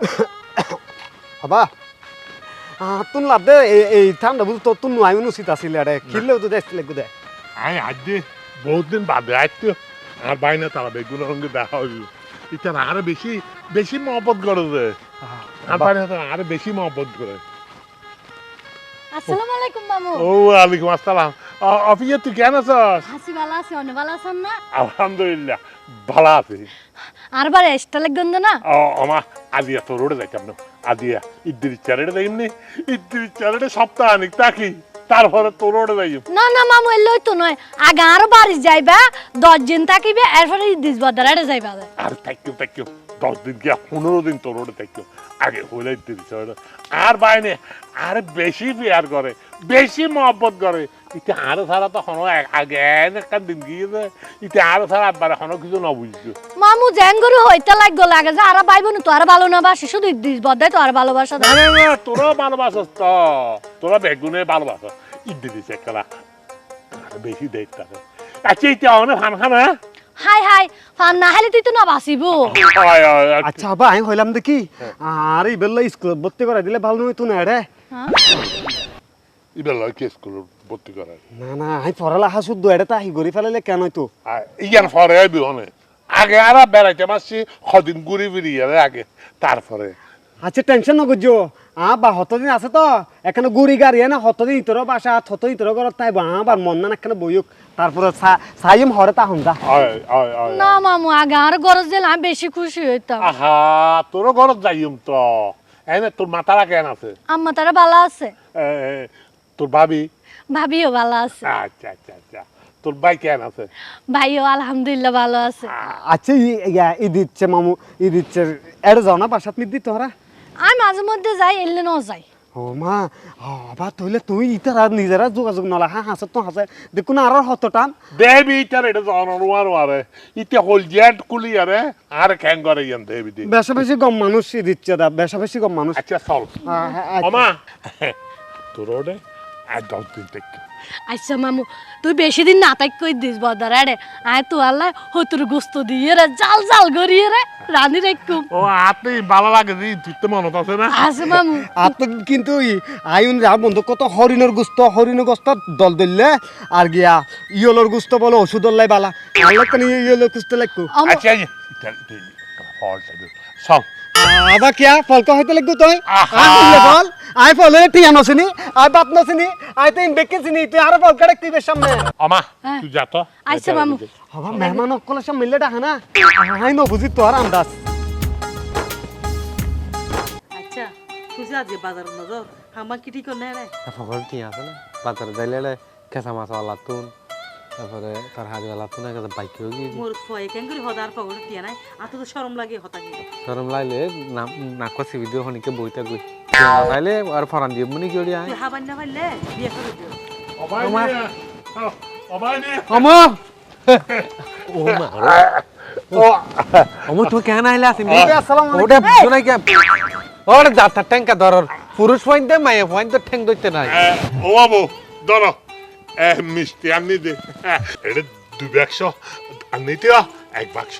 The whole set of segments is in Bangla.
হবা? তুন লাভ দে এই- ঠান্ডা বুঝ তো তুন উচিত আরে খিললেও তো দেখতে লাগবে দে আমি আজ বহুত দিন বাদে আইতো আর বাইনা তারা বেগুন সঙ্গে দেখা হইল। এটা আরও বেশি বেশি মহব্বত করে আর বাইনা তারা আরও বেশি মহব্বত করে। আসসালামু আলাইকুম মামু। ও আলাইকুম আসসালাম। অ- অফিসে তুই কেন আছিস? হাসি ভালো আছে অনেক ভালো আছেন না? আলহামদুলিল্লাহ ভালো আছি। আর বার এসটা লাগবেন না? ও- আমা আদিয়া তো রোডে যাইতাম না আদিয়া ইদ্দির চারেটে যাইমনি ইদ্দির চারেটে সপ্তাহ আনিক তাকি তারপরে তোর রোডে যাইম না না মামু এলই তো নয় আগে আরও বারিশ যাইবা দশ দিন থাকিবে এরপরে দিস বদারাটে যাইবা আর থাকিও থাকিও দশ দিন কি পনেরো দিন তোর রোডে থাকিও আগে হইলে ইদ্দির চারেটে আর বাইনে আর বেশি পেয়ার করে বেশি মহব্বত করে ইতে আরও ছাড়া তো হনো এক- আগে একটা দিন গিয়েছে ইতে আরও ছাড়া আব্বারে হনো কিছু না বুঝছ মামু জ্যাঙ্গরু হইতে লাগল লাগে যে আর ভাই বোন তো আর ভালো না বাসি শুধু দিস বদাই তো আর ভালোবাসা না না না তোরা ভালোবাসস তো তোরা বেগুনে ভালোবাসস ইদ্দি দিছে একলা আর বেশি দেখ আচ্ছা এটা অনেক ফান খানা হাই হাই ফান না হাইলে তুই তো না বাসিবো। হয় হয় আচ্ছা। হবা আমি হইলাম দেখি। আর এই বেলা স্কুল ভর্তি করে দিলে ভালো নয় তুই না রে। এবার লয় কে স্কুল ভর্তি করার না না আমি পড়ালেখা শুদ্ধ এটা তাহি গড়ি ফেলালে কেন তো ইয়ান আইবি অনেক আগে আর বেড়াইতে পারছি কদিন ঘুরি ফিরি যাবে আগে তারপরে আচ্ছা টেনশন নগর্য আ বা হতদিন আছে তো এখানে গুড়ি গাড়ি না হতদিন ইতর বাসা হত ইতর ঘর তাই বা আবার মন না এখানে বইক তারপরে সাইম হরে তা হন যা হয় না মামু আগে আর গরজ দিলে আমি বেশি খুশি হইতাম আহা তোরও ঘরত যাইম তো। এনে তোর মাথারা কেন আছে? আম্মা তারা ভালো আছে। তোর ভাবি ভাবিও ভালো আছে। আচ্ছা আচ্ছা আচ্ছা। তোর ভাই কেন আছে? ভাইও আলহামদুলিল্লাহ ভালো আছে। আচ্ছা ই- ইয়া ই দিচ্ছে মামু ই দিচ্ছে এর যাও না বাসাত নিদি তোরা আমি মাঝে মধ্যে যাই এলে ন যাই। ও মা আবার তইলে তুই ইতারা নিজেরা যোগাযোগ নলা হা হাসত তো হাসে দেখুন আর হত টান। দেবি ইটার এটা জানার ওয়ার ওয়ারে ইতে হল জেট কুলি আরে আর ক্যাং করে ইয়ান দেবি দি। বেশা বেশি কম মানুষ ই দিচ্ছে দা বেশা বেশি কম মানুষ। আচ্ছা চল। হ্যাঁ, হ্যাঁ, আচ্ছা। ওমা তোর ওডে? আর দশ দিন থেকে আচ্ছা মামু তুই বেশি দিন না তাই কই দিস বদার রে আয় তো আল্লাহ হতুর গোস্ত দিয়ে রে জাল জাল করিয়ে রে রানি রেখুম ও আপনি ভালো লাগে জি তুই তো মনত আছে না আছে মামু আর তো কিন্তু ই আইন যা বন্ধু কত হরিণের গুস্ত হরিণের গুস্ত দল দিলে আর গিয়া ইয়লোর গুস্ত বলে ওষুধ লাই বালা আল্লাহ কেন ইয়লোর গুস্ত আমু আচ্ছা হল চল আবার কিয়া? ফলকা হইতে লাগবো তুই? আহা। আই বললে বল আই ফলে টিয়া নছিনি আই বাপ নছিনি আই তো বেকে চিনি তুই আরও ফলকা রাখবি বেশ সামনে? ওমা হ্যাঁ। তুই যা তো আচ্ছা, মামু। হবা মেহমান অকল সব মিললে ডাকা না? আই ন বুঝি তোর আন্দাজ। আচ্ছা তুই যে বাজার নজর আমার কি ঠিক নেই রে? খবর কি আছে না বাজারে যাইলে কেঁচা মাছ লাতুন তারপরে তার হাড়ি লাতুন একটা বাইকেও গিয়ে মোর ফয়ে কেন করে হদার পাগল টিয়া নাই। আর তো শরম লাগে হতা কি সরম লাইলে নাক চিবি দিও শনিকে বইতে গই লাইলে আর ফরান দিয়ে মুনি কি তুই হাবান না পারলে বিয়ে করে দিও। ওমাই ওমাই নে অম ও মা ও অম তুই কেন আইলে আসিস আসসালামু আলাইকুম। ওটা বুঝো নাই কেন ওটা যাত্রা ট্যাঙ্কা ধরর। পুরুষ পয়েন্ট দে মাইয়া পয়েন্ট তো ঠ্যাং ধরতে নাই। ও বাবু ধরো। মিষ্টি আনি দে। এটা দু বাক্স আনিতে এক বাক্স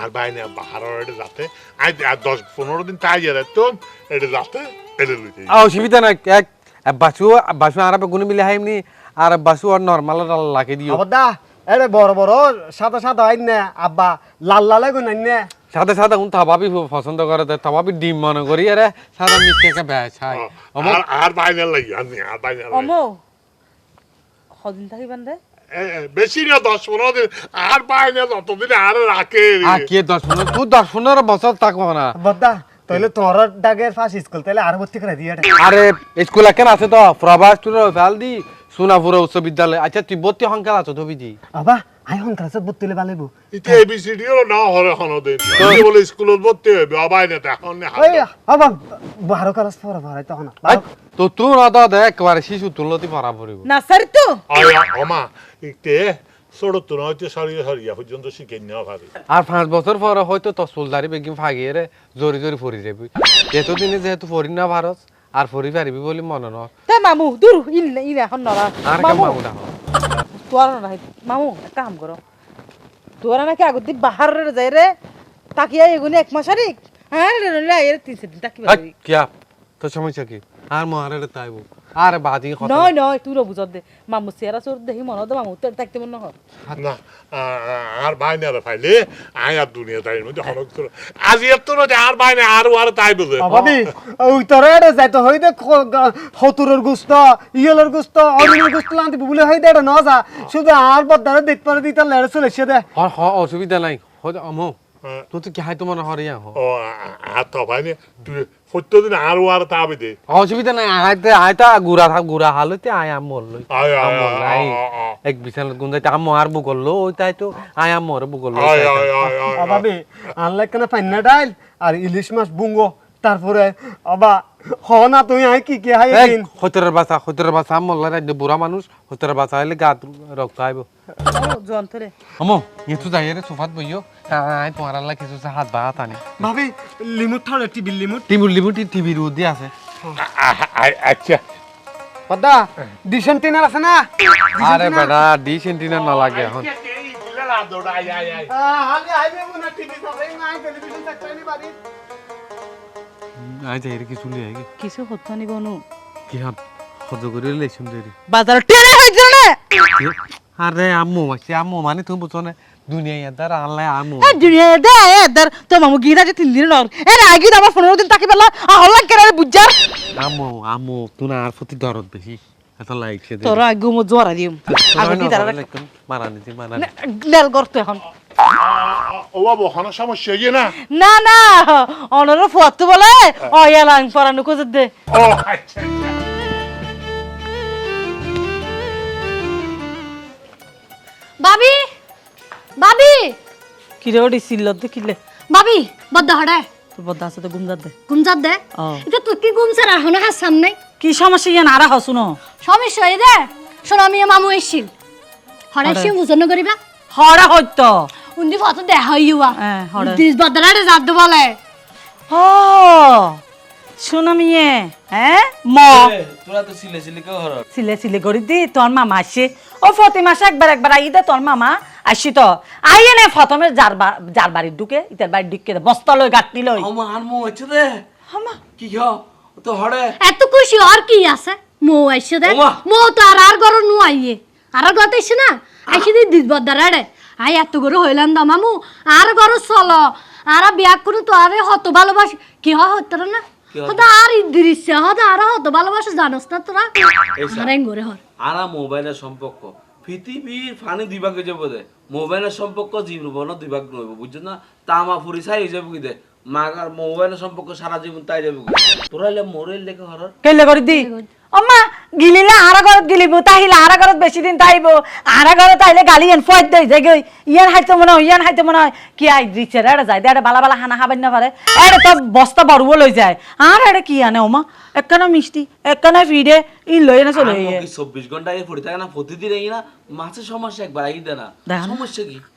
আর বাইনে বাহার এটা যাতে। আর দশ পনেরো দিন তাই যাবে তো এটা যাতে এটা লইতে অসুবিধা নাই এক বাসু বাসু আর গুনি মিলে হাইমনি আর বাসু আর নর্মাল লাগে দিও। দা এরে বড় বড় সাদা সাদা আইন না আব্বা লাল লাল গুন আইন না। উন থাবাবি পছন্দ করে তো থাবাবি ডিম মনে করি আরে সাদা মিষ্টি হাই। আর আর বাইনে লাগি আর বাইনে অমো থাকি বান্ধে? বেশি না দশ পনেরো দিন। আর পাই না ততদিন আর রাখে আর কে দশ পনেরো? তুই দশ পনেরো বছর থাকব না। বদ্দা তাহলে তোর ডাগের ফাঁস স্কুল তাহলে আর ভর্তি করে দিয়ে আরে স্কুল কেন আছে তো প্রভাস টুর ফেল দি সোনাপুর উচ্চ বিদ্যালয় আচ্ছা তুই ভর্তি সংখ্যা আছো তুমি দি আবা আই হন ভর্তি হলে ভালো ইতে এবিসিডি ও না হরে হনো দিন বলে স্কুলত ভর্তি হবে বাইনে তো এখন ওই আবা বারো ক্লাস পড়া পড়াই তখন তো তুই না দেখ একবারে শিশু তুলতি পড়া পড়িব না সারি তো। আয়া ওমা ইতে ছোট তো হইতে সরিয়ে সরিয়া পর্যন্ত শিখে নেওয়া ভাবি। আর পাঁচ বছর পরে হয়তো তো চুলদারি বেগিম ফাগিয়ে রে জোরি জোরি ফরি যাবি। এতদিনে যেহেতু ফরি না ভারত আর ফরি পারিবি বলে মনে ন তা মামু দূর ইন ইন এখন নরা আর কেমন মামু। ডাঙর তোর নাই মামু একটা কাম করো। তোরা নাকি আগত দি বাহার যাই রে? তাকিয়া এগুনি এক মাস আরে হ্যাঁ তিন চার দিন তাকি কিয়া? তোর সমস্যা কি? আর মহারে তাইব আরে বাদি কথা নয় নয় তুই বুঝত দে। মামু চেহারা চোর দেখি মনে হতো মামু তোর থাকতে মনে হয় না আ- আ- আর বাইনে আর ফাইলে আয় আর দুনিয়া তাই মধ্যে হনক তোর আজ এর তোর আর বাইনে আর আর তাই বুঝে অভাবি ওই তোর এটা যাইতো হই দে হতুরের গুস্ত ইয়েলের গুস্ত অরিনের গুস্ত লান্তি বলে হই দে এটা ন যা শুধু আর বদারে দেখ পারে দিতে লেড়ে চলে সে দে হ হ অসুবিধা নাই। হয়তো আমো তুই তো কি হাই তো মনে হরিয়া হ ও আর তো বাইনে তুই সত্য দিন আর আর তাবি দে। অসুবিধা নাই আইতে আইতা গুড়া থাক গুড়া হালতে আয় আম মরলো আয়, আয়, আয়, আয়। এক বিছানা গুন যাইতে আম আর ওই তাই তো আয় আম মরে বুকলো আয় আয় আয় আয় আবাবে আনলে কেন পান্না আর ইলিশ মাছ বুঙ্গো। তারপরে অবা হ না তুই আই কি কি হাই দিন? হতরের বাসা হতরের বাসা মরলাই রাজ্য বুড়া মানুষ হতরের বাসা হইলে গাত রক্ত আইব। যন্ত্রে আমো ইতু যাই রে সোফাত বইও। আয় তোমার আল্লাহ কিছু সে হাত বাহাত আনি। ভাবি লিমুট থাড়ে টিভি লিমুট। টিমুর লিমুটি টিভির উদ্দি আছে। আ- আ- আচ্ছা। পদ্দা ডিসেন টিনার আছে না? আরে বেটা ডি সেন্টিনার না লাগে এখন। হালি আইবে মনে টিভি সাথে নাই টেলিভিশন দেখতে নি বাড়ি। আই যাই রে কিছু লিয়ে আই কিছু হতো নি বনু কি হাত হজ করে লেছুন দেরি বাজার টেনে হইছিল না আরে আম্মু মাসি আম্মু মানে তুমি বুঝছ না দুনিয়া ইয়াদার আল্লাহ আম্মু। এ দুনিয়া দে এদার তো মামু গিনা যে তিন দিন নর। এ আগে আমার পনেরো দিন তাকি পেলা আ হল্লা কেরে বুঝার? আম্মু আম্মু তুই না আর প্রতি দরদ বেশি। এত লাইক তোর জোরা দিম। আগে তারা মারা নিছি মারা নেল করতে এখন। ও বাবু হন সমস্যা ইয়ে না। না না অনর ফত বলে অয়ালাং পরানো কোজে দে। ও আচ্ছা আচ্ছা। বাবি বাবি। কিরে ওডি সিল্লত দে কিলে বাবি বদ্ধ হড়ে তোর বদা আছে তো গুমদার দে। গুমজাত দে? এটা তুই কি গুমছে রাখো হাত সামনে। কি সমস্যা ইয়া নারা হসুনো সমস্যা এই দে শোনো আমি মামু এসছিল। হড়ে সে মুজন করিবা। হড়া হইত। উন্দি ফটো দেখা হইয়া হ্যাঁ, হড়ে। দিস বদলারে যাদ বলে। ও শুনামিয়ে হ্যাঁ ম। তোরা তো সিলে সিলে কেউ হর সিলে সিলে করি দি তোর মামা আসে ও মাসে একবার একবার আই দে তোর মামা আসি তো। আইয়ে নে প্রথমে যার যার বাড়ির ঢুকে ইতার বাড়ি ঢুকে বস্তা লই গাঁটনি লই। আমার আর মো হচ্ছে রে কি খাও ও তো হরে। এত খুশি আর কি আছে? মো আইসে দে। মো তো আর আর গরো নু আইয়ে। আর গত আইসে না? আইসে দি দিস বদলারে। আই এত গরো হইলাম দা মামু। আর গরো চলো। আর বিয়া কোনো তো আরে হত ভালোবাসি। কি হয় হতো না? হতা আর দৃশ্য হতা আর হত ভালোবাসা জানোস না তোরা? আর গরে হর আর মোবাইলের সম্পর্ক। পৃথিবীর ফানি দুই ভাগে যাব দে। মোবাইলের সম্পর্ক জীবন দুই ভাগ নইব বুঝছ না? তামা ফুরি চাই যাব কি দে? মাগার মোবাইলের সম্পর্ক সারা জীবন তাই যাব তোরা মোরেল লেখা হর কেলে করি দি অম্মা গিলিলে আরা ঘরত গিলিব তাহিলে আরা ঘরত বেশি দিন তাইব আরা ঘরত আইলে গালি এন ফয়েদ দেই যাই গই ইয়ান হাইতে মনে হয় ইয়ান হাইতে মনে হয় কি আই দিছে রে এটা যাই দে এটা বালা বালা হানা খাবেন না পারে এটা তো বস্তা বড়ুও লই যায়। আর এটা কি আনে ওমা একখানা মিষ্টি একখানা ফিডে ই লই এনে চলে গিয়ে কি চব্বিশ ঘণ্টা আগে পড়ে থাকে না? প্রতিদিন এই না মাছের সমস্যা একবার আই দে না। সমস্যা কি?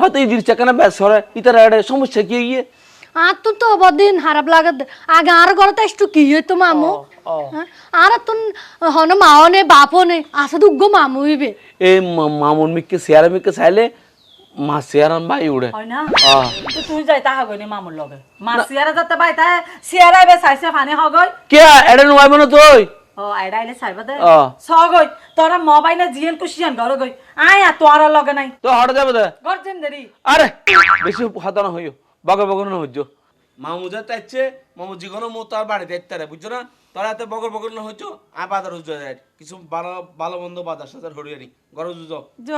হয়তো এই জিনিসটা কেন ব্যাস হরে ইতারা এটা সমস্যা কি গিয়ে আর তো তো বদিন খারাপ লাগে আগে আর গরতে একটু কি হইতো মামু? হ্যাঁ? আর তুন হন মাও নে বাপও নে আসে দুগ্গো মামু হইবে। মা- মামুন মিককে শেয়ারে মিককে চাইলে মা শেয়ার বাই উড়ে। হয় না? তো তুই যাই তা হগই নি মামুর লগে। মা সিয়ারা যাতে পাই তাই সিয়ারা বে চাইছে ফানি হগই। কে এটা নোয়াইব না তুই? ও আইডা আইলে চাইবা দে। সগই তোরা মোবাইলে জিয়েন কুশিয়ান ঘর গই আয় আর তোর লগে নাই। তো হঠাৎ যাবে দে। ঘর যেন দেরি আরে বেশি হাতানো হইও বগর বগর না হইছো মামু যা তাইছে মামু যেকোনো মো তার বাড়িতে দেখতে রে বুঝছ না তোরা এত বগর বগর না হইছো আর বাজার হইছো যায়। কিছু ভালো ভালো মন্দ বাজার সাজার হরিয়ানি গরজ যুজ জ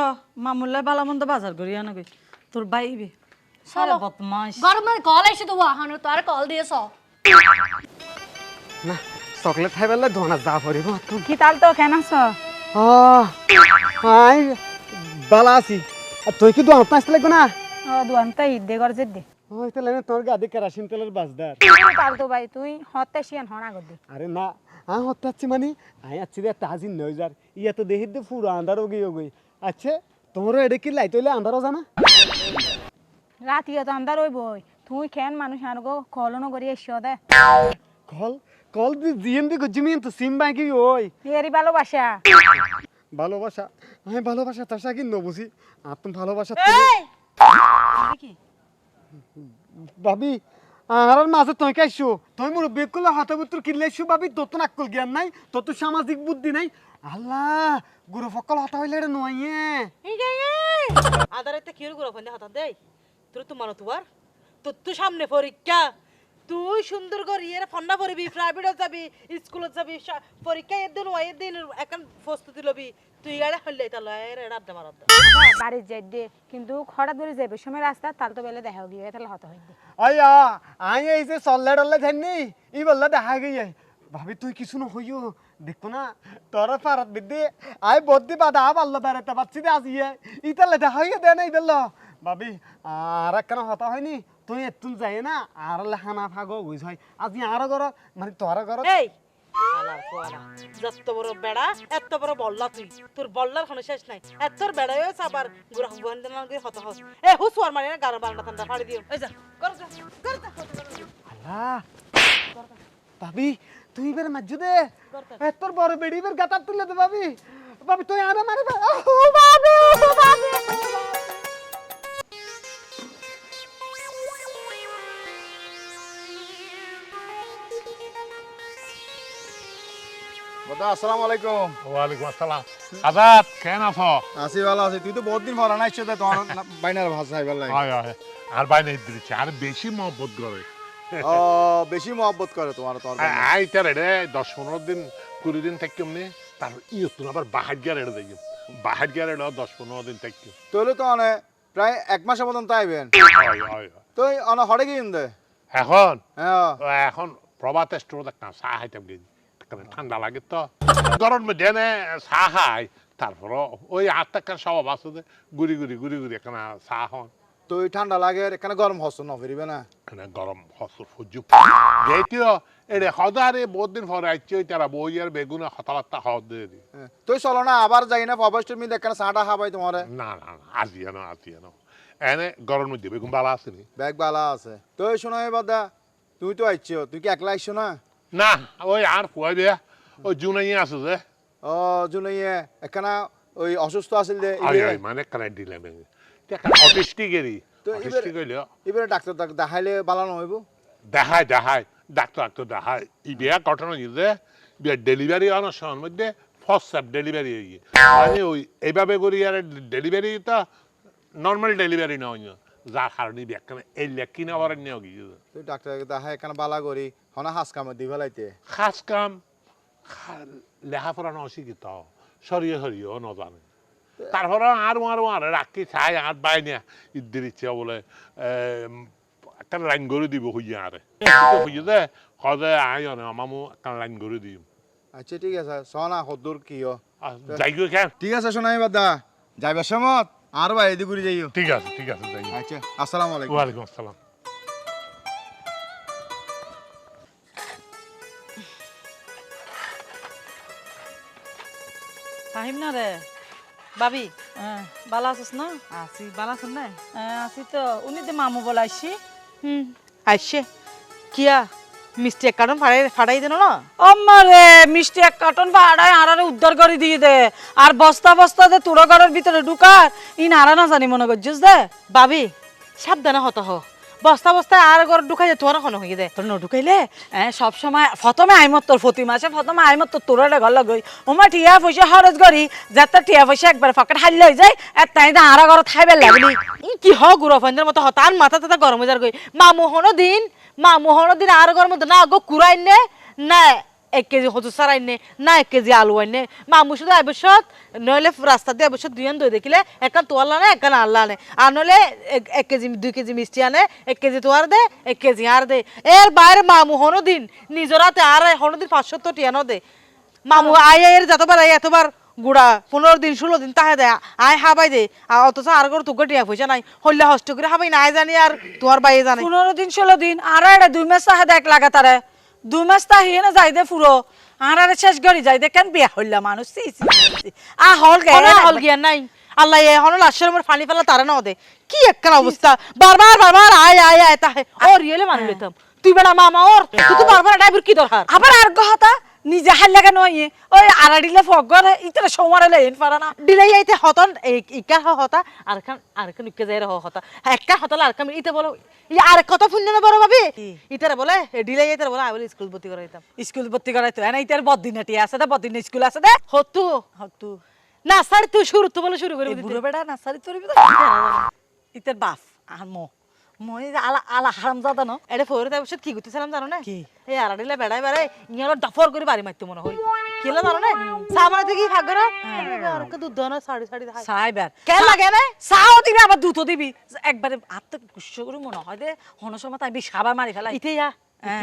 মামুল্লা বালা মন্দ বাজার করি আনা গই তোর বাইবে সারা বদমাস গরমে কল আইসে তো ওখানে তো আর কল দিয়েছ। না। চকলেট খাই পেলে ধোনা যা পড়িব কি তাল তো কেন আছ? আই বালা আছি। আর তুই কি দোকান আসতে লাগবে না? দুয়ান তাই দে ঘর যে দে। ওই তাহলে না তোর গাদি কেরাসিন তেলের বাজদার পালতো ভাই তুই হতে শিয়ান হন আগত দি। আরে না আ হতে আছি মানে? আই আছি রে তাজিন নয় যার ইয়া তো দেখির দে পুরো আন্ধার গই গই আচ্ছা তোমরা এটা কি লাইট হইলে আন্ধারও জানা রাতি তো আন্দার ওই বই তুই খেন মানুষ আনগো কলনো করি এসো দে। কল কল দি জিএম দি গজিমিন তো সিম বাকি ওই। এরি ভালোবাসা। ভালোবাসা? আমি ভালোবাসা তার সাথে ন বুঝি? আর তুমি ভালোবাসা ভাবি আর মাঝে তুই কাইছো তুই মোর বেকুলে হাতে বুত্র কিনলেছো ভাবি তোর তো নাকল জ্ঞান নাই তোর তো সামাজিক বুদ্ধি নাই। আল্লাহ গুরু ফকল হতা হইলে রে নয় আদারে কি গুলো ফোন হঠাৎ দেই তোর তো মনে তোমার তোর তো সামনে পরীক্ষা। তুই সুন্দর করে ইয়ে ফন্ডা পড়বি প্রাইভেটত যাবি স্কুলত যাবি পরীক্ষা এদিন ও এদিন এখন প্রস্তুতি লবি। তুই গাড়ি হলে তা লয় রে আড্ডা মার আড্ডা বাড়ির যাই দে কিন্তু হঠাৎ করে যাবে সময় রাস্তা তাল তো বেলে দেখা গিয়ে তাহলে হতে হইবে আয়া আই এই যে চল্লে টল্লে জানি ই বললে দেখা গিয়ে। ভাবি তুই কিছু ন হইও দেখো না তোরা পারাত বিদ্যে আই বদ্দি বাদা পারল বেড়াতে পারছি দে আজি ইতালে দেখা হইয়ে দে না ইবেল ভাবি আর কেন হতা হয়নি তুই এতুন যাই না আর লেখানা ভাগো বুঝ হয়। আজি আর ঘর মানে তোর ঘর এই যত বড় বেড়া এত বড় বল্লা তুই। তোর বল্লার কোনো শেষ নাই। এত বেড়া হয়েছে আবার গুড়া বন্ধ না হত হস এ হুস ওর মানে গার বান্না ঠান্ডা ফাড়ি দিও। এই যা কর যা কর যা। আল্লাহ ভাবি তুই বের দে। বড় বেড়ি বের গাতার তুলে দে ভাবি ভাবি তুই আরে মারে ভাবি আসসালামু আলাইকুম। ওয়ালাইকুম আসসালাম। আজাদ কেন আছো? আছি ভালো আছি। তুই তো বহুত দিন পর আনাইছ তো তোমার না- বাইনার ভাষা খাইবার লাগে। হয় হয়। আর বাইরে দিচ্ছে আর বেশি মহব্বত করে। ও বেশি মহব্বত করে তোমার। রে দিন কুড়ি দিন থাকি এমনি তার তুমি আবার বাহার গিয়ে রেড়ে দেখি বাহার গিয়ে রেড়ে দশ পনেরো দিন থাকি তাহলে তো অনে প্রায় এক মাসের মতন তাইবেন হয় হয় হয়। তুই অনে দে। এখন? হ্যাঁ। এখন প্রভাত স্টোর দেখতাম চা খাইতাম গেছি ঠান্ডা লাগে তো গরম মধ্যে এনে চা খাই তারপর ওই আট টাকার স্বভাব আছে যে গুড়ি গুড়ি গুড়ি গুড়ি এখানে চা হন তুই ঠান্ডা লাগে এখানে গরম হস ন ফিরিবে না এখানে গরম হসুর সুযোগ যেটিও এরে হদারে বহুত দিন পরে আইছি ওই তারা বই আর বেগুনে হতালাত্তা হদ দিয়ে দি। তুই চলো না আবার যাই না পবস্টের মিলে এখানে চাটা খাবাই তোমার না না না আজি এনো আজি এনো এনে গরম মধ্যে বেগুন বালা আসেনি ব্যাগ বালা আছে তুই শোনো এবার দা তুই তো আইছ তুই কি একলা আইছ না না ওই আর ফুয়াই দিয়া ওই জুনাই আছে যে ও জুনাইয়ে এখানে ওই অসুস্থ আছিল যে মানে কানে দিলাম অটিস্টিকেরই অটিস্টিক হইল এবারে ডাক্তার ডাক- দেখাইলে বালা নহইব দেখায় দেখায় ডাক্তার ডাক্তার দেখায় ই বিয়া ঘটনা যে বিয়া ডেলিভারি অনুষ্ঠানের মধ্যে ফার্স্ট স্টেপ ডেলিভারি হয়ে মানে ওই এইভাবে করি আর ডেলিভারি তো নর্মাল ডেলিভারি নয় যার কারণে বিয়াখানে এই লেখি না নিয়ে গিয়ে তুই ডাক্তারকে দেখাই এখানে বালা করি হনা হাস কামে দি ফেলাইতে খাস কাম লেখাপড়া অশিক্ষিত সরিয়ে সরিয়েও নজানে। তারপরে আর আর রাখি চাই আর বাই নিয়া। ইদ্দির ইচ্ছে বলে একটা লাইন করে দিব হইয়া আরে হইয়া দে কদে আই অনে আমামু একটা লাইন করে দিম। আচ্ছা ঠিক আছে সোনা হদ্দুর কিও যাই কেন? ঠিক আছে শোনাই বাদা। যাইবার সময় আর ভাই এদিকে ঘুরে যাইও। ঠিক আছে ঠিক আছে যাই আচ্ছা আসসালামু আলাইকুম। ওয়ালাইকুম আসসালাম। ফাহিম না রে? বাবি বালা আছিস না? আছি বালা শুন না? হ্যাঁ, আছি তো। উনি তো মামু বলাইছি হুম। আইসে। কিয়া? মিষ্টি এক কার্টন ফাড়াই ফাড়াই দেন না আমারে মিষ্টি এক কার্টন ফাড়াই আরারে উদ্ধার করে দিয়ে দে। আর বস্তা বস্তা দে তুড়ো ঘরের ভিতরে ঢুকার। ইন আরা না জানি মনে করছিস দে। বাবি সাবধানে হত হ। বস্তা বস্তা আর ঘর ঢুকাই দে তোর এখন হয়ে দে। তোর ন ঢুকাইলে সব সময় প্রথমে আইমত তোর প্রতি মাসে প্রথমে আইমত তোর তোর ঘর লগই ওমা টিয়া পয়সা খরচ করি যাতে টিয়া পয়সা একবার ফকেট হারলে হয়ে যায় আর তাই দা আরা ঘর খাইবে লাগলি। কি হ গুরু ফন্দের মতো হতান মাথা তাতা গরম হয়ে যার গই মা মোহনো দিন মা মোহনো দিন আর ঘর মতো না গো কুড়াই নে না এক কেজি হজু সারাই নে না এক কেজি আলু আইনে। মামু শুধু আবশ্যক নইলে রাস্তা দিয়ে আবশ্যক দুইজন দই দেখিলে একান তোয়ালা নে একান আল্লাহ আনে। আর নইলে এক- কেজি, দুই কেজি মিষ্টি আনে, এক কেজি তোয়ার দে, এক কেজি আর দে। এর বাইরে মামু হনো দিন নিজরাতে আর হনো দিন পাঁচশো তো টিয়ানো দে মামু আই এর যতবার, আই এতবার গুড়া পনেরো দিন ষোলো দিন তাহে দেয়। আয় হাবাই দে। আর অথচ আর করে তোকে টিয়া পয়সা নাই। হইলে হস্ত করে হাবাই নাই জানি আর তোমার বাইয়ে জানে। পনেরো দিন ষোলো দিন আর এটা দুই মাস তাহে দেখ লাগা তারে। দুই মাস তাহিয়ে না যাই দে ফুরো। আর আরে শেষ করি যাই দে কেন বিয়া হইলা মানুষ। আ হল গে। হল গিয়া নাই। আল্লাহ এখন লাশের আমার পানি ফেলা তারা না দে। কি একখান অবস্থা। বারবার বারবার আয় আয় আয় তাহে। ও রিয়েলে মানি লইতাম তুই বেড়া মামা ওর। তুই তো বারবার ড্রাইভার কি দরকার? আবার আর গহতা নিজে হাল লাগা নয় ওই আড়াডিলে ফগর ইতরে সোমারে লেন পারা না। দিলে যাইতে হতন ইকা হতা আর খান আর খান ইকা যাই হতা। একটা হতলা আর খান ইতে বলো ই আর কত পুণ্য না বড় ভাবি? ইতারে বলে দিলে যাইতে বলে আই স্কুল ভর্তি করাইতাম স্কুল ভর্তি করাইতো এনা ইতার বদিনাটি আছে দে বদিন স্কুল আছে দে। হতু। হতু। না স্যার তুই শুরু তো বলে শুরু করে বুড়ো বেড়া নাসারি তোর ইতার বাপ আর মো মই আলা আলা হারাম জাদা ন এটা ফোরে তার কি করতেছিলাম জানো না কি? এই আরাডিলে বেড়াই বেড়াই ইয়ালো ডাফর করে বাড়ি মারতে মনে হই কেলা জানো না সামনে থেকে ভাগ করে আর কে দুধ না সাড়ে সাড়ে খাই সাইবার কেন লাগে না? চাও দিবি আবার দুটো দিবি। একবারে হাত গুচ্ছ করে মনে হয় দে। হন সময় তাই বেশ সাবার মারি ফেলাই ইতে ইয়া।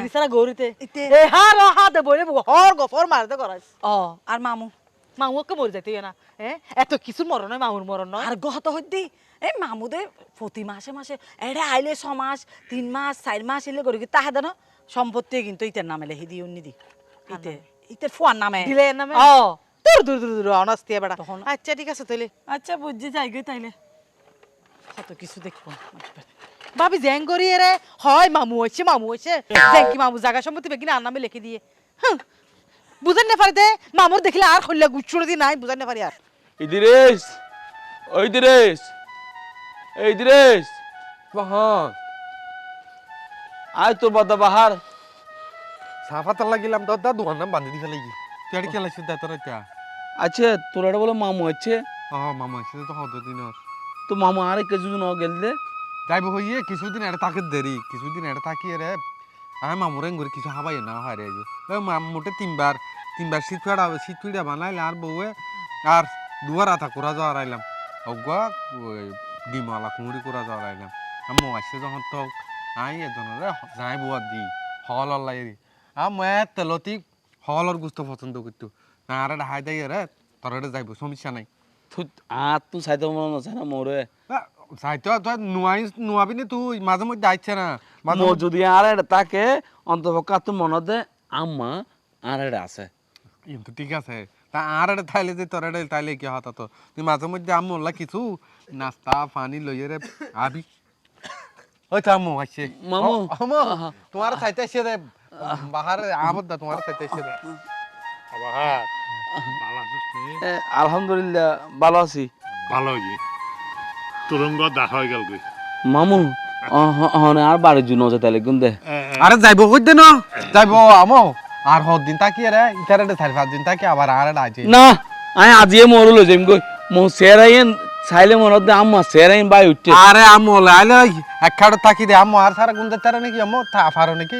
বিছানা গৌরিতে ইতে। এ হা র হা দে বলে হর গফর মারতে করাইস ও আর মামু। মামুকে মরে যাইতে না হ্যাঁ এত কিছু মরণ নয় মামুর মরণ নয় আর গহত হইতি এই মামুদে প্রতি মাসে মাসে এড়ে আইলে ছ মাস তিন মাস চার মাস এলে করি তাহে দেন সম্পত্তি কিন্তু ইতের নামে লেখি দি উনি দি ইতে ইতের ফুয়ার নামে। দিলে নামে? ও দূর দূর দূর দূর অনাস্তি আচ্ছা ঠিক আছে তাইলে। আচ্ছা বুঝছি যাই গই তাইলে। কত কিছু দেখব ভাবি জ্যাং করি রে হয় মামু হয়েছে মামু হয়েছে জ্যাং কি মামু জায়গা সম্পত্তি বেগিনা আর নামে লিখে দিয়ে। হুঁ, বুঝেন না পারি দে মামুর দেখলে আর খল্লা গুচ্ছুড়ে দি নাই বুঝেন না পারি আর। ইদিরেশ ওই ইদিরেশ এই ইদিরেশ হ্যাঁ আয় তোর বাদা বাহার। সাফাতার লাগিলাম তো দা দোকান নাম বান্ধি দি ফেলাই তুই আর খেলাইছিস দা তোর এটা? আচ্ছা তোর এটা বলে মামু হচ্ছে ও মামা এসে তো হতো দিন তো মামু আরে কিছু ন গেল দে। যাইব হইয়ে কিছুদিন এটা তাকে দেরি কিছুদিন এটা তাকিয়ে রে। আমি মামুরে করে কিছু হাবাই না হয় রে মোটে তিনবার তিনবার শীত ফেড়া শীত ফিড়া বানাইলে আর বউয়ে আর দুয়ার আথা করা যাওয়ার আইলাম অগুয়া ডিমালা কুমুরি করা যাওয়ার আইলাম আমি আসছে যখন তো আই এজনের যাই বুয়া দি হল লাই আর মই তেলতি হলর গুস্ত পছন্দ করতো না আর হাই দেয় রে তোর যাইব সমস্যা নাই তুই আর তুই সাইতে মনে আছে না মোরে সাহিত্য তুই নোয়াই নোয়াবি তুই মাঝে মধ্যে আইছে না যদি আর তাকে অন্তপক্ষে তুই মনে দে আম্মা আর এটা আছে কিন্তু ঠিক আছে। তা আর তাইলে যে তোর তাইলে কি হতা তো তুই মাঝে মধ্যে আম্মু ওলা কিছু? নাস্তা পানি লইয়ে রে আবি। ওই তো আম্মু আসছে। মামু। আম্মু তোমার সাইতে এসে রে। বাহার আমদ দা তোমার সাইতে এসে রে। আবার ভালো আছিস নি? এ, আলহামদুলিল্লাহ ভালো আছি। ভালো তুরঙ্গ দেখা হয়ে গেল মামু হনে আর বাড়ির জন্য আছে তাহলে কিন্তু দে? আরে যাইব কই দে না? যাইব আমো। আর হদ দিন তাকিয়ে রে ইতারে চার পাঁচ দিন তাকি আবার আর আইছে না আমি আজিয়ে মরু লই যাইম গই মো সেরাইন চাইলে মনে দে আম্মা সেরাইন বাই উঠছে আরে আম্মু লাইলে এক খাড় তাকি দে আম্মু আর সারা গুন্দে তারে নাকি? আম্মু তা পারো নাকি?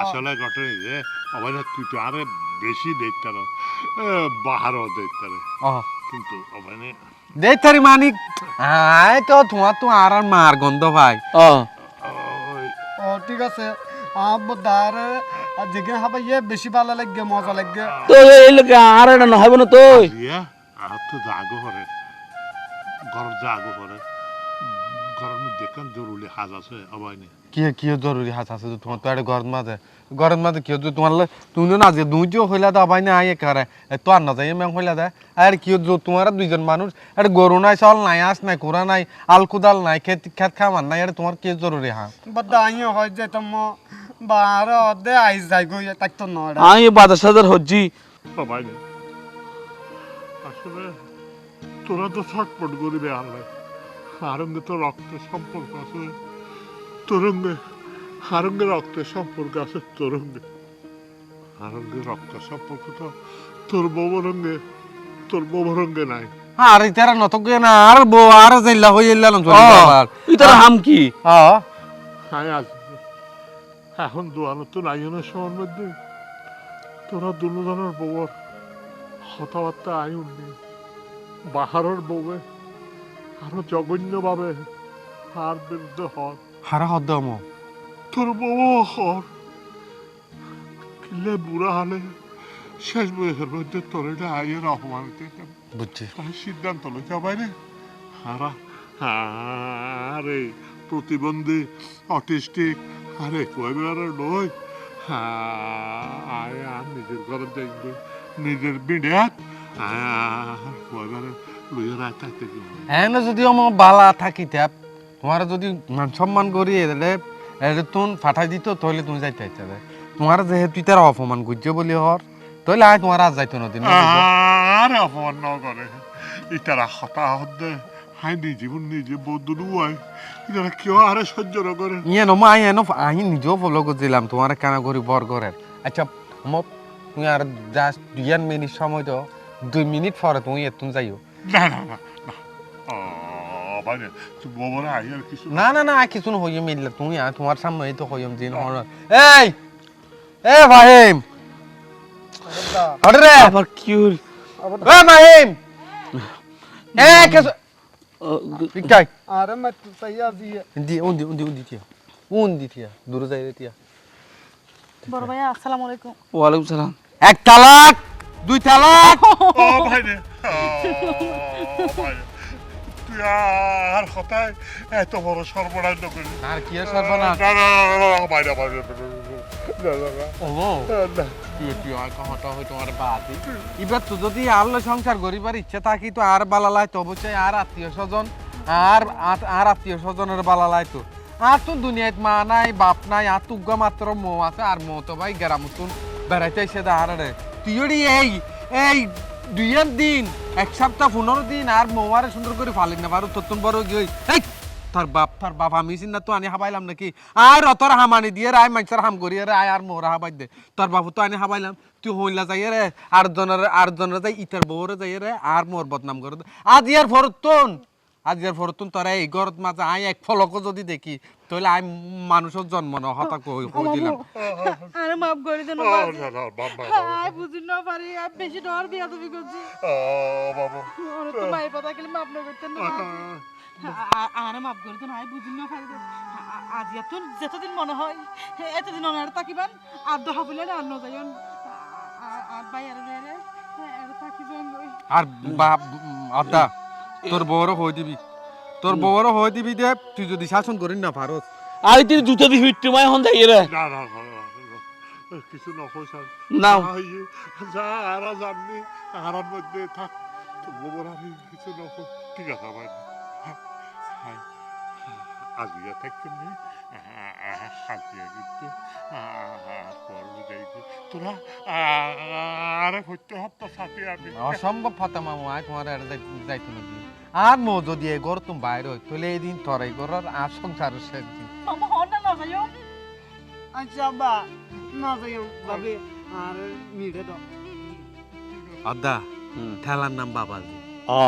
আসলে ঘটনা যে অবাই তুই তো আরে বেশি দেখতে না বাহারও দেখতে কিন্তু অবাই দেখ তারি মানিক। আয় তো তোমার তো আর আর মার গন্ধ ভাই। ও। ও ঠিক আছে। আব্বু দার আর যেখানে হবে ইয়ে বেশি ভালো লাগবে মজা লাগবে। তো এই লোকে আর এটা নহব না তো আর তো জাগো করে ঘর জাগো করে মধ্যে দেখেন জরুরি হাজ আছে অবাই নেই কি কি জরুরি হাত আছে তো তোমার তো একটা ঘর মাঝে ঘরের মাঝে কি হচ্ছে তোমার তুমি না যে দুই যে হইলা দা ভাই না আইয়ে করে তো আর না যাই মেং হইলা দা। আর কি হচ্ছে তোমার দুইজন মানুষ একটা গরু নাই চল নাই আস নাই কোরা নাই আল কুদাল নাই খেত খেত খাবার নাই আর তোমার কি জরুরি হ্যাঁ বদ্দা আইও হয় যে তম বারো অর্ধে আইস যাই গই তাক তো নয় আমি বাজার সাজার হচ্ছি অবাই নেই আসলে তোরা তো ছটপট করিবে আনলে আরঙ্গে তো রক্তের সম্পর্ক আছে। তরঙ্গে আরঙ্গে রক্তের সম্পর্ক আছে তরঙ্গে। আরঙ্গে রক্তের সম্পর্ক তো তোর ববরঙ্গে তোর ববরঙ্গে নাই। আর ইতারা নতক না আর বো আর যাইলা হই এলাম চলে আবার। ইতার হাম কি? হ্যাঁ হ্যাঁ আজ এখন দোয়ানো তো নাই না সময়ের মধ্যে। তোরা দুজনের বউর কথাবার্তা আই উঠনি বাহারের বউয়ে আরও জঘন্যভাবে হার বিরুদ্ধে হর হারা হদ্দ তোর বউ হর কিলে বুড়া হলে শেষ বয়সের মধ্যে তোর এটা আইয়ের অপমানিত বুঝছি। তাই সিদ্ধান্ত লইতে হবে না হারা আরে প্রতিবন্ধী অটিস্টিক আরে কয়বার নয় আয় আর নিজের ঘরে দেখবে নিজের বিড়াত কয়বার লইয়া রায় থাকতে এনে যদি আমার বালা থাকিতে তোমার যদি মান সম্মান করি এলে তুমি ফাটাই দিত তাহলে তুমি যাইতে চাইতে তোমার যেহেতু তার অপমান করছে বলি হর তাহলে আয় তোমার আজ যাইতো না দিন আর অপমান ন করে ইতারা হতাহত দে হাই নিজে নিজে বন্ধু নুয়াই ইতারা কেউ আরে সহ্য ন করে ইয়ে নমা আই এনো আই নিজেও ফলো করছিলাম তোমার কেন করি বর করে আচ্ছা মো তুমি আর জাস্ট দুই মিনিট সময় তো দুই মিনিট পরে তুমি এতুন যাইও। না না না না। ভাই তুই ববরা আই আর কিছু না। না না কিছু না হইম মিললে তুমি আর তোমার সামনে তো হইম দিন হর এই এ ফাহিম। হরে রে। আবার কি হল? এ মাহিম এ কেস পিকাই আরে মা তুই তাই আজি দি উন্দি উন্দি উন্দি তিয়া। উন্দি তিয়া দূরে যাই রে তিয়া। বড় ভাইয়া আসসালামু আলাইকুম। সালাম। এক তালাক দুই তালাক। ও ভাই রে। ভাই আর হতায় এত বড় সর্বনাশ করি আর কি সর্বনাশ? না না না আর এবার তো যদি আল্লাহ সংসার করিবার ইচ্ছা থাকি তো আর তো অবশ্যই আর আত্মীয় স্বজন আর আর- আর আত্মীয় স্বজনের বালালাই তো। আর তো দুনিয়াত মা নাই বাপ নাই আর তুগ্গা মাত্র মো আছে আর মো তো ভাই গেরামতুন। বেড়াইতে এসে দাঁড়া রে। তুই এই এই দুইয়ের দিন, এক সপ্তাহ পনেরো দিন, আর মৌয়ারে সুন্দর করে ফালিন না পারো তোর বড় গিয়ে এই তোর বাপ তোর বাপ, আমি চিন্তা তো আনি হাবাইলাম নাকি? আর অতর হামানি দিয়ে রে আয় মানুষের হাম করি রে আয় আর মোরা হাবাই দে। তোর বাবু তো আনি হাবাইলাম। তুই হইলা যাই রে, আর জনের আর জনের যাই ইটার বউরে যাই রে, আর মোর বদনাম করে আজ ইয়ার ফরতুন, আজ ইয়ার ফরতুন, তোরা এই ঘরত মাঝে আয় এক ফলকও যদি দেখি তাহলে আই মানুষের জন্ম ন হতা কই কই দিলাম। আরে মাফ করে দেন ও, না, না, বাবা, আয় বুঝি না পারি আর বেশি ডর বিয়া তুমি করছি। ও, বাবা। ওরে তো মাই পাতা গেলে মাফ না করতেন না আ- আরে মাফ করে দেন আয় বুঝি না পারি আজ এত যতদিন মনে হয় এতদিন অনার তাকিবান আর দহা বলে আর ন যাইন আর ভাই আর রে আর তাকিবান আর বাপ আদা তোর বউরও হই দিবি। তোর বউরও হয়ে দিবি দে তুই যদি শাসন করিস না ভারত। আর তুই জুতো দিবি তুই মাই হন যাই রে। না, না, কিছু না, না, না, নকই স্যার নাও। যা আর জাননি আরার মধ্যে থাক। তো আমি কিছু নকই ঠিক আছে ভাই হাই আজিয়া থাকতে নি হাজিয়া কিন্তু পর বুঝাইছি তোরা আরে হইতে হপ্তাহ সাথে আমি অসম্ভব ফাতে মামু আয় তোমার আর যাইতো না আর মো যদি এই ঘর তুমি বাইরে হই তাহলে এই দিন তোর এই ঘরের আর সংসার শেষ দিন। মামা হন না আচ্ছা বা না ভাবি। আর মিড়ে দাও। আদা ঠেলার নাম বাবাজি। ও